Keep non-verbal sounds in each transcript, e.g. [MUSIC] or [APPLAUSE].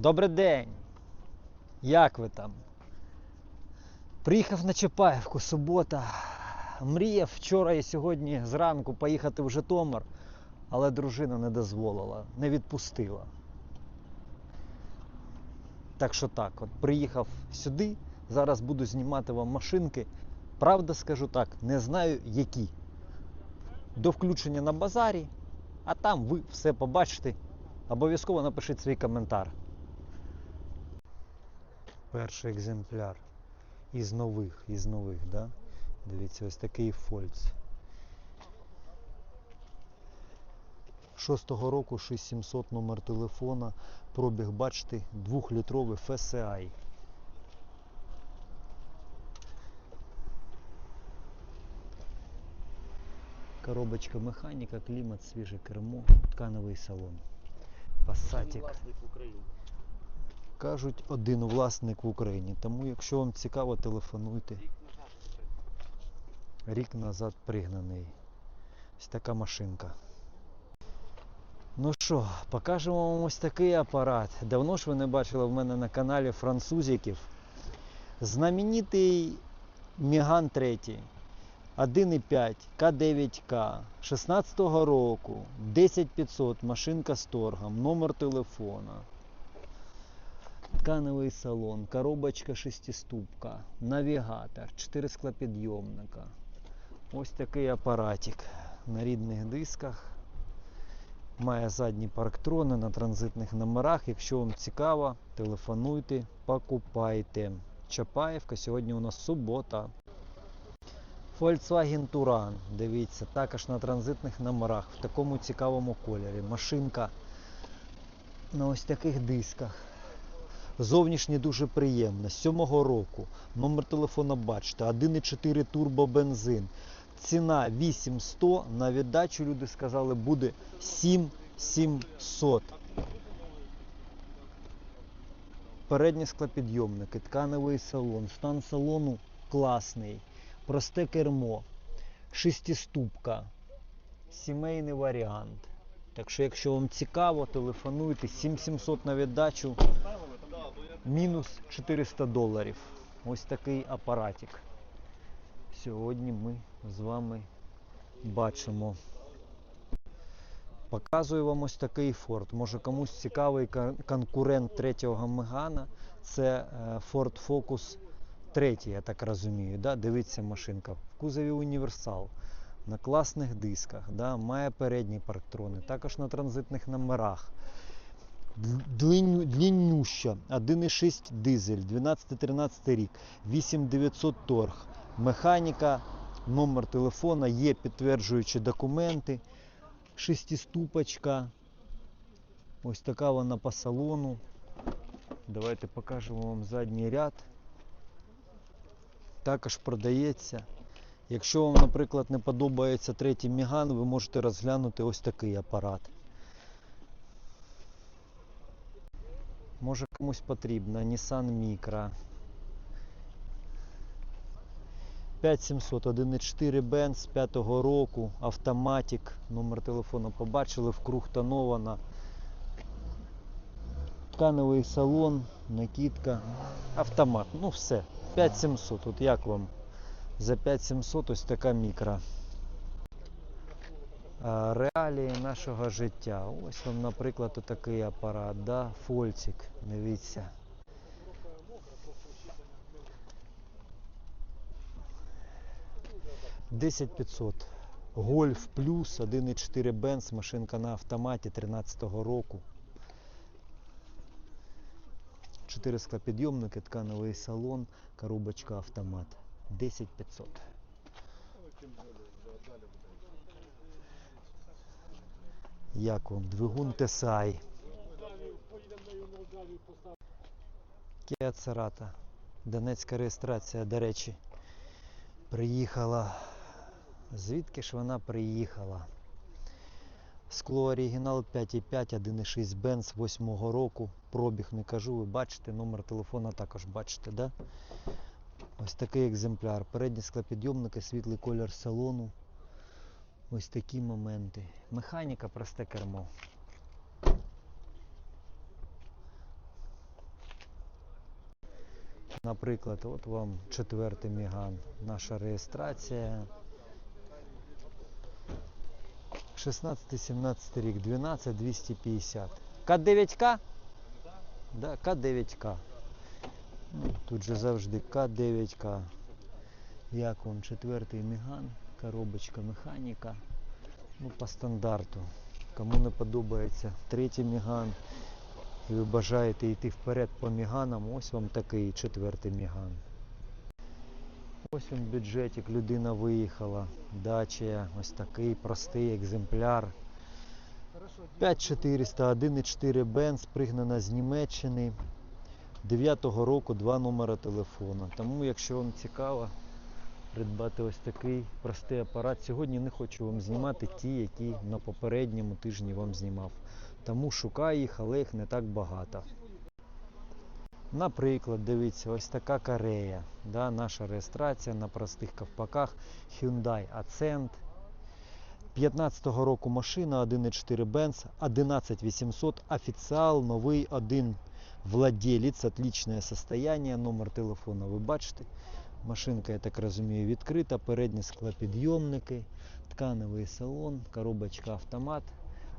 Добрий день! Як ви там? Приїхав на Чапаївку, субота. Мріяв вчора і сьогодні зранку поїхати в Житомир, але дружина не дозволила, не відпустила. Так що так, от приїхав сюди, зараз буду знімати вам машинки. Правда скажу так, не знаю які. До включення на базарі, а там ви все побачите. Обов'язково напишіть свій коментар. Перший екземпляр із нових, із нових, да? Дивіться, ось такий фольц. Шостого року 6700 номер телефона, пробіг, бачите, 2-літровий FSI. Коробочка механіка, клімат, свіже кермо, ткановий салон. Пасатік. Кажуть, один власник в Україні. Тому, якщо вам цікаво, телефонуйте. Рік назад. ще. Рік назад пригнаний. Ось така машинка. Ну що, покажемо вам ось такий апарат. Давно ж ви не бачили в мене на каналі французиків. Знаменитий Міган 3. 1,5 К9К 16-го року 10500 машинка з торгом, номер телефона. Тканевий салон, коробочка шестиступка, навігатор, 4 склопідйомника. Ось такий апаратик на рідних дисках. Має задні парктрони на транзитних номерах. Якщо вам цікаво, телефонуйте, покупайте. Чапаєвка, сьогодні у нас субота. Volkswagen Touran, дивіться, також на транзитних номерах в такому цікавому кольорі. Машинка на ось таких дисках. Зовнішнє дуже приємно. З 7-го року. Номер телефона бачите, 1,4 турбобензин. Ціна 8100, на віддачу люди сказали буде 7700. Передні склопідйомники, тканевий салон, стан салону класний, просте кермо, шестиступка, сімейний варіант. Так що, якщо вам цікаво, телефонуйте 7700 на віддачу, мінус 400 доларів. Ось такий апаратик. Сьогодні ми з вами бачимо. Показую вам ось такий Ford. Може комусь цікавий кон- конкурент третього Мегана. Це е, Ford Focus 3, я так розумію. Да? Дивіться машинка. В кузові універсал. На класних дисках, да? має передні парктрони, також на транзитних номерах. Дл- длинню- Дліннюща, 1,6 дизель, 12-13 рік, 8900 торг. Механіка, номер телефона, є підтверджуючі документи, шестиступочка. Ось така вона по салону. Давайте покажемо вам задній ряд. Також продається. Якщо вам, наприклад, не подобається третій Міган, ви можете розглянути ось такий апарат. Може комусь потрібно Nissan Micra. 5700, 1.4 Benz 5-го року, автоматик, номер телефону побачили, вкруг тонована. Тканевий салон, накидка, автомат. Ну все, 5700. От як вам? За 5700 ось така мікра. А, Реалії нашого життя. Ось вам, наприклад, такий апарат, да? Фольцик, дивіться. Десять 500. Гольф плюс 1.4 Benz, машинка на автоматі 13-го року. 4 склопідйомники, тканевий салон, коробочка автомат. 10 Як вам? Двигун Тесай. Kia Церата. Донецька реєстрація, до речі, приїхала. Звідки ж вона приїхала? Скло оригінал 5,5, 1,6 Benz 8 року. Пробіг не кажу, ви бачите, номер телефона також бачите, да? Ось такий екземпляр. Передні склопідйомники, світлий колір салону. Ось такі моменти. Механіка, просте кермо. Наприклад, от вам четвертий Міган, наша реєстрація. 16-17 рік, 12 250. К9К? Да, К9К. Ну, тут же завжди К9К. Як вам четвертий Міган, коробочка механіка. Ну, по стандарту. Кому не подобається третій Міган, і ви бажаєте йти вперед по Міганам, ось вам такий четвертий Міган. Ось він бюджетик, людина виїхала. Дача, ось такий простий екземпляр. 5400, 1,4 Бенз, пригнана з Німеччини. 9-го року два номера телефона. Тому, якщо вам цікаво придбати ось такий простий апарат, сьогодні не хочу вам знімати ті, які на попередньому тижні вам знімав. Тому шукаю їх, але їх не так багато. Наприклад, дивіться, ось така Корея. Да, наша реєстрація на простих ковпаках Hyundai Accent. 15-го року машина 1.4 Benz, 11800, офіціал, новий один владелець, отличне состояние, номер телефона ви бачите. Машинка, я так розумію, відкрита, передні склопідйомники, тканевий салон, коробочка автомат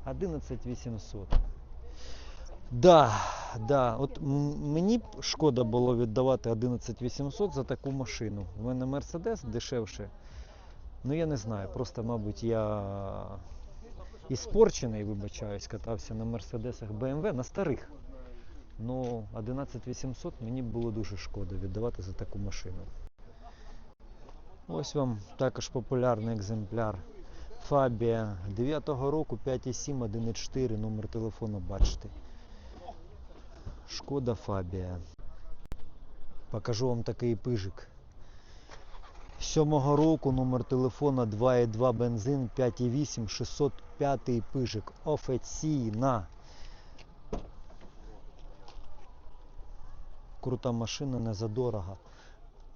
11800. Да, да, от мені б шкода було віддавати 11800 за таку машину. У мене Mercedes дешевше. Ну я не знаю, просто, мабуть, я іспорчений, вибачаюсь, катався на Мерседесах BMW, на старих. Ну, 11800 мені було дуже шкода віддавати за таку машину. Ось вам також популярний екземпляр. Фабія 9-го року 5,7, 1,4, номер телефону бачите. Шкода Фабія. Покажу вам такий пижик. 7-го року номер телефона 2,2 бензин 5,8 605 пижик. Офіційна. Крута машина, не задорого.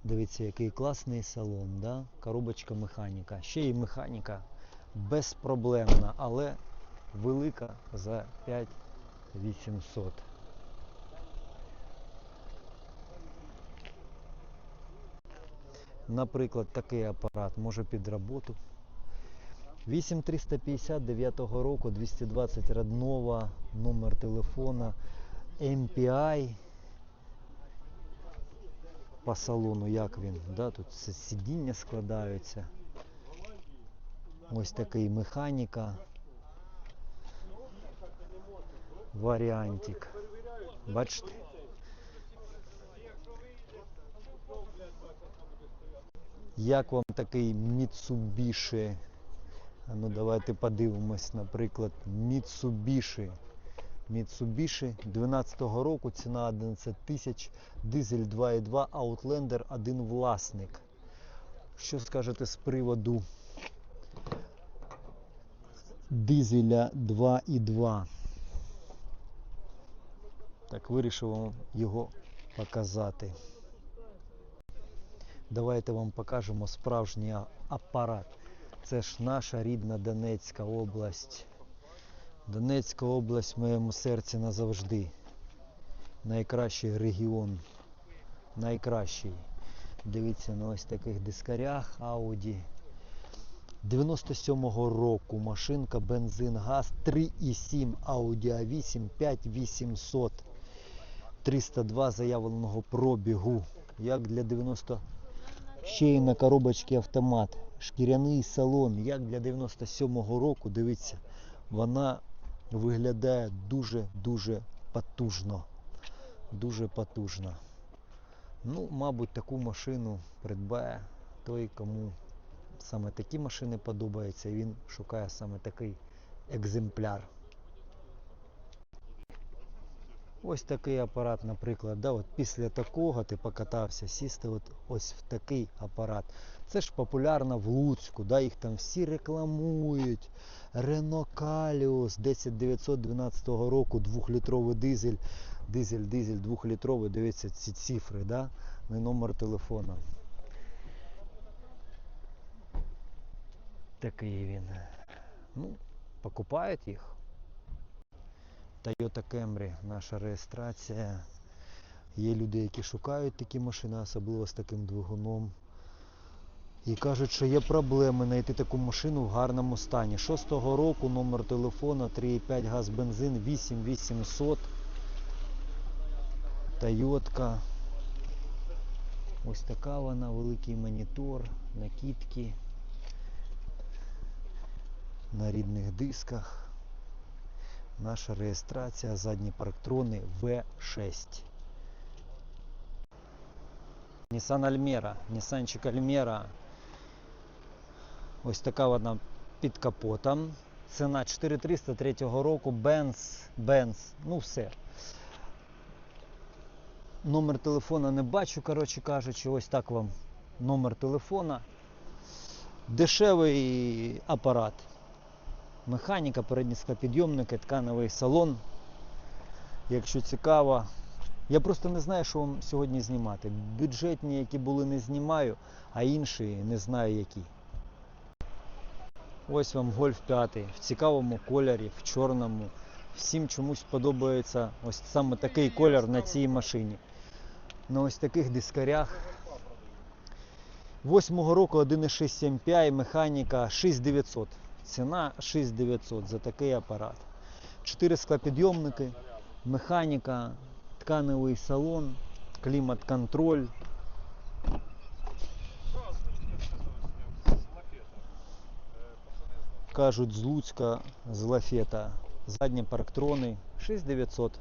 Дивіться, який класний салон, да? коробочка механіка. Ще й механіка безпроблемна, але велика за 5800. Наприклад, такий апарат може під роботу. 8359 року, 220 Раднова, номер телефона, MPI. По салону, як він, да? тут сидіння складаються. Ось такий механіка. Варіантик. Бачите? Як вам такий Mitsubishi? Ну давайте подивимось, наприклад, Mitsubishi. Mitsubishi 12-го року, ціна 11 тисяч, дизель 2.2, Outlander один власник. Що скажете з приводу дизеля 2.2? Так, вирішив вам його показати. Давайте вам покажемо справжній апарат. Це ж наша рідна Донецька область. Донецька область в моєму серці назавжди. Найкращий регіон. Найкращий. Дивіться на ось таких дискарях Audi. 97-го року машинка бензин газ 3,7 Audi A8 5800 302 заявленого пробігу. Як для 90 ще й на коробочці автомат. Шкіряний салон, як для 97-го року, дивіться, вона виглядає дуже-дуже потужно. Дуже потужно. Ну, мабуть, таку машину придбає той, кому саме такі машини подобаються, і він шукає саме такий екземпляр. Ось такий апарат, наприклад, да, от після такого ти покатався, сісти от ось в такий апарат. Це ж популярно в Луцьку, да, їх там всі рекламують. Renault Kalios 10912 року, 2-літровий дизель, дизель, дизель 2-літровий, дивіться ці цифри, да, на номер телефона. Такий він. Ну, покупають їх. Toyota Camry, наша реєстрація. Є люди, які шукають такі машини, особливо з таким двигуном. І кажуть, що є проблеми знайти таку машину в гарному стані. Шостого року номер телефона 3,5 газ бензин 8800. Тойотка. Ось така вона, великий монітор, накидки на рідних дисках. Наша реєстрація, задні парктрони V6. Nissan Almera, Нісанчик Almera. Ось така вона під капотом. Ціна 4300 третього року, Benz, Benz, ну все. Номер телефона не бачу, коротше кажучи, ось так вам номер телефона. Дешевий апарат. Механіка, передні склопідйомники, тканевий салон. Якщо цікаво. Я просто не знаю, що вам сьогодні знімати. Бюджетні, які були, не знімаю, а інші не знаю які. Ось вам гольф 5 в цікавому кольорі, в чорному. Всім чомусь подобається ось саме такий колір на цій машині. На ось таких дискарях. Восьмого року 1,6 MPI, механіка 6900. Ціна 6900 за такий апарат. Чотири склопідйомники, механіка, тканевий салон, клімат-контроль. Кажуть, з Луцька, з Лафета. Задні парктрони 6900.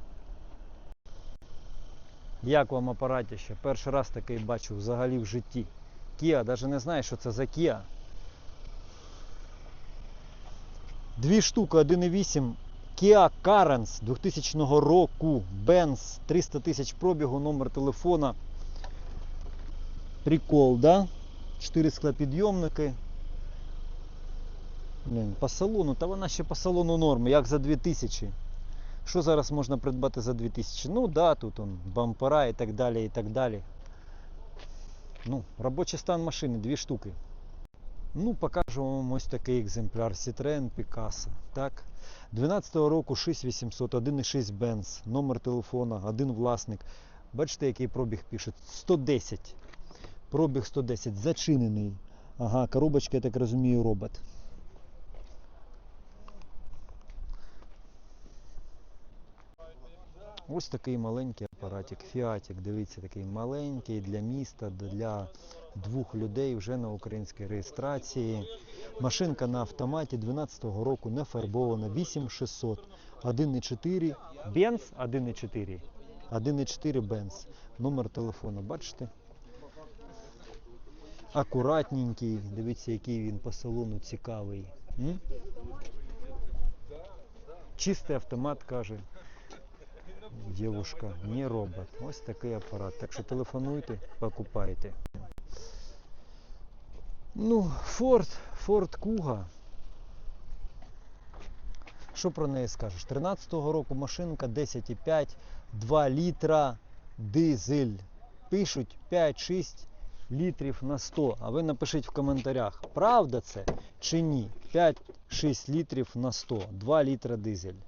Як вам апаратіще? Перший раз такий бачу взагалі в житті. Kia, навіть не знаю, що це за Kia. Дві штуки 1.8 Kia Carens 2000 року. Benz 300 тисяч пробігу, номер телефона. Прикол, да? 4 склопідйомники. Блін, по салону, та вона ще по салону норми, як за 2000. Що зараз можна придбати за 2000? Ну да, тут он бампера і так далі, і так далі. Ну, робочий стан машини, дві штуки. Ну, покажу вам ось такий екземпляр Citroen Picasso. Так. 12-го року 6800, 1,6 Benz, номер телефона, один власник. Бачите, який пробіг пише. 110. Пробіг 110, зачинений. Ага, коробочка, я так розумію, робот. Ось такий маленький апаратик, фіатик, дивіться, такий маленький для міста, для двох людей вже на українській реєстрації. Машинка на автоматі 12-го року не фарбована, 8600, 1.4, Benz 1.4, 1.4 Benz, номер телефону, бачите? Акуратненький, дивіться, який він по салону цікавий. М? Чистий автомат, каже Дівушка, не робот. Ось такий апарат. Так що телефонуйте, покупайте. Ну, Ford, Ford Kuga. Що про неї скажеш? 13-го року машинка 10,5, 2 літра, дизель. Пишуть 5-6 літрів на 100. А ви напишіть в коментарях, правда це чи ні? 5-6 літрів на 100, 2 літра дизель.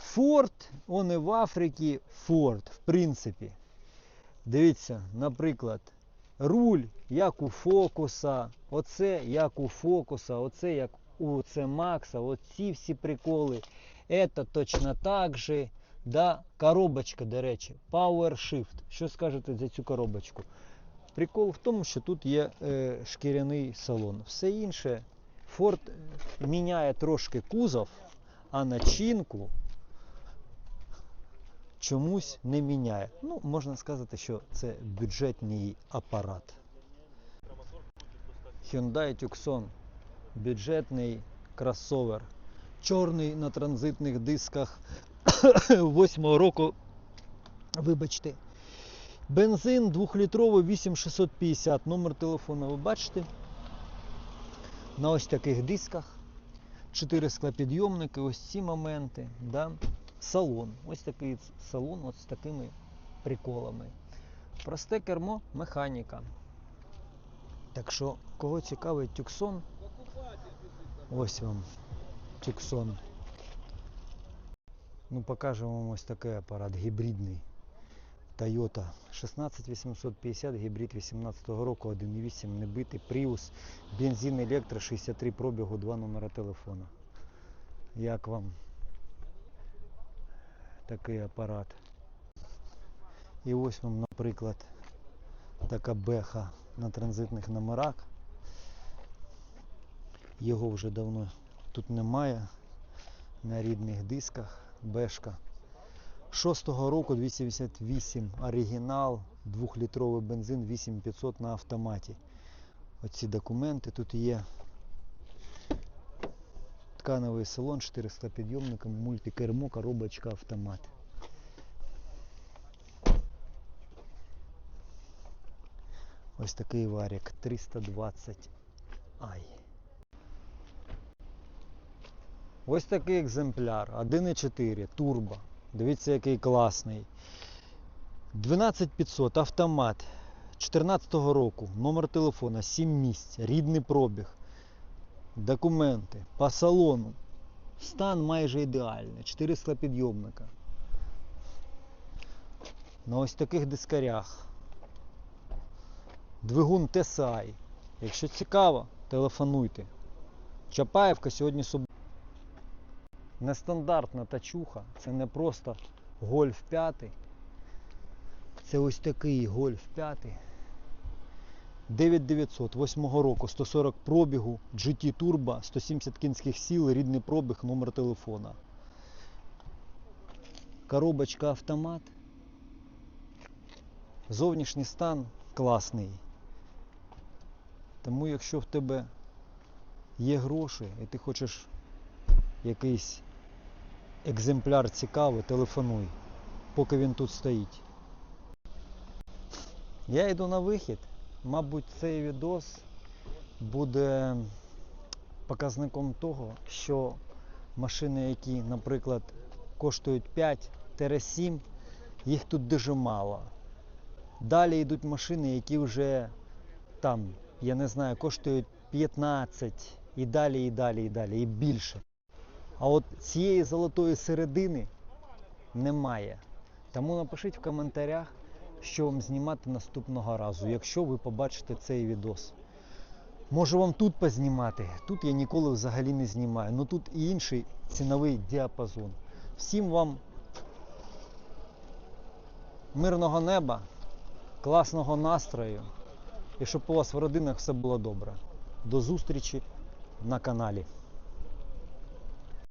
Форд, он і в Африці Форд, в принципі. Дивіться, наприклад, руль, як у Фокуса, оце як у Фокуса, оце як у це Макса, оці всі приколи. Это точно так же. Да, коробочка, до речі, Power Shift. Що скажете за цю коробочку? Прикол в тому, що тут є е, шкіряний салон. Все інше, Ford міняє трошки кузов, а начинку чомусь не міняє. Ну, можна сказати, що це бюджетний апарат. Hyundai Tucson. Бюджетний кросовер. Чорний на транзитних дисках [COUGHS] 8 року. Вибачте. Бензин 2-літровий 8650. Номер телефону ви бачите. На ось таких дисках. 4 склопідйомники, ось ці моменти. Да? Салон. Ось такий салон от з такими приколами. Просте кермо, механіка. Так що, кого цікавить тюксон, ось вам тюксон. Ну, покажемо вам ось такий апарат гібридний. Toyota 16850, гібрид 18 року, 1.8, небитий, Prius, бензин, електро, 63 пробігу, два номера телефона. Як вам такий апарат? І ось вам, наприклад, така беха на транзитних номерах. Його вже давно тут немає на рідних дисках. Бешка. 6-го року 288 оригінал, 2-літровий бензин 8500 на автоматі. Оці документи тут є. Ткановий салон 400 підйомником, мультикермо, коробочка, автомат. Ось такий варік 320 ай. Ось такий екземпляр 1.4 турбо. Дивіться, який класний. 12500 автомат 14 року, номер телефона, 7 місць, рідний пробіг, документи по салону. Стан майже ідеальний, 400 підйомника. На ось таких дискарях. Двигун TSI. Якщо цікаво, телефонуйте. Чапаєвка сьогодні субота. Нестандартна тачуха, це не просто гольф 5. Це ось такий гольф 5. 9900 8 року, 140 пробігу, GT Turbo, 170 кінських сил, рідний пробіг, номер телефона. Коробочка автомат. Зовнішній стан класний. Тому якщо в тебе є гроші і ти хочеш якийсь екземпляр цікавий, телефонуй, поки він тут стоїть. Я йду на вихід. Мабуть, цей відос буде показником того, що машини, які, наприклад, коштують 5-7, їх тут дуже мало. Далі йдуть машини, які вже там, я не знаю, коштують 15 і далі, і далі, і далі, і більше. А от цієї золотої середини немає. Тому напишіть в коментарях, що вам знімати наступного разу, якщо ви побачите цей відос. Можу вам тут познімати. Тут я ніколи взагалі не знімаю. Ну тут і інший ціновий діапазон. Всім вам мирного неба, класного настрою і щоб у вас в родинах все було добре. До зустрічі на каналі.